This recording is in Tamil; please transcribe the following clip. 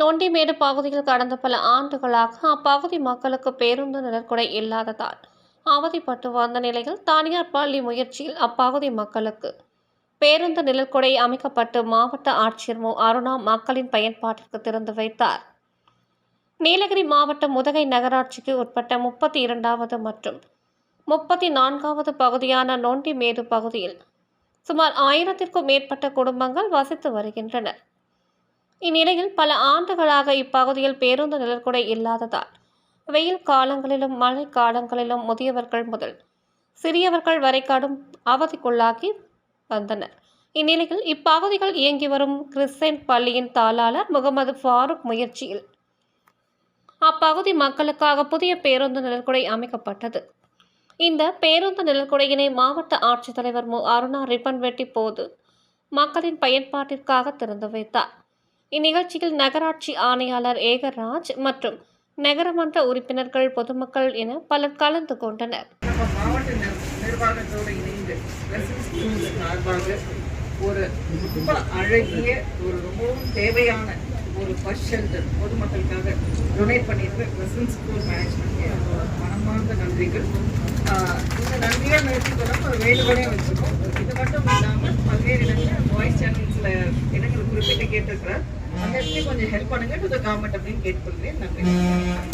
நொண்டிமேடு பகுதியில் கடந்த பல ஆண்டுகளாக அப்பகுதி மக்களுக்கு பேருந்து நிழற்குடை இல்லாததால் அவதிப்பட்டு வந்த நிலையில் தனியார் பள்ளி முயற்சியில் அப்பகுதி மக்களுக்கு பேருந்து நிழற்குடை அமைக்கப்பட்டு மாவட்ட ஆட்சியர் மு. அருணா மக்களின் பயன்பாட்டிற்கு திறந்து வைத்தார். நீலகிரி மாவட்டம் முதுகை நகராட்சிக்கு உட்பட்ட முப்பத்தி இரண்டாவது மற்றும் முப்பத்தி நான்காவது பகுதியான நொண்டிமேடு பகுதியில் சுமார் ஆயிரத்திற்கும் மேற்பட்ட குடும்பங்கள் வசித்து வருகின்றனர். இந்நிலையில் பல ஆண்டுகளாக இப்பகுதியில் பேருந்து நிழற்குடை இல்லாததால் வெயில் காலங்களிலும் மழை காலங்களிலும் முதியவர்கள் முதல் சிறியவர்கள் வரை கடும் அவதிக்குள்ளாகி வந்தனர். இந்நிலையில் இப்பகுதிகள் இயங்கி வரும் கிறிஸ்டியன் பள்ளியின் தாளாளர் முகமது ஃபாரூக் முயற்சியில் அப்பகுதி மக்களுக்காக புதிய பேருந்து நிழற்குடை அமைக்கப்பட்டது. இந்த பேருந்து நிழற்குடையினை மாவட்ட ஆட்சித்தலைவர் மு. அருணா ரிப்பன் வெட்டி போது மக்களின் பயன்பாட்டிற்காக திறந்து வைத்தார். இந்நிகழ்ச்சியில் நகராட்சி ஆணையாளர் ஏகராஜ் மற்றும் நகரமன்ற உறுப்பினர்கள் பொதுமக்கள் என பலர் கலந்து கொண்டனர். இணைந்து ஒரு ரொம்ப அழகிய ஒரு ரொம்பவும் தேவையான ஒரு பஸ் ஷெல்டர் பொதுமக்களுக்காக டொனேட் பண்ணியிருக்க ரெசிடென்ஸ் ஸ்கூல் மேனேஜ்மெண்ட் மனமார்ந்த நன்றிகள். இந்த நன்றியாக நிறுத்திக்கொள்ள ஒரு வேண்டுகோளையும் வச்சுருக்கோம் இது மட்டும் இல்லாமல் பல்வேறு இடங்களில் வாய்ஸ் சேனல்ஸில் இடங்கள் குறிப்பிட்டு கேட்டிருக்கிறார். அந்த இடத்துல கொஞ்சம் ஹெல்ப் பண்ணுங்க டு த கவர்மெண்ட் அப்படின்னு கேட்டுக்கொள்கிறேன். நன்றி.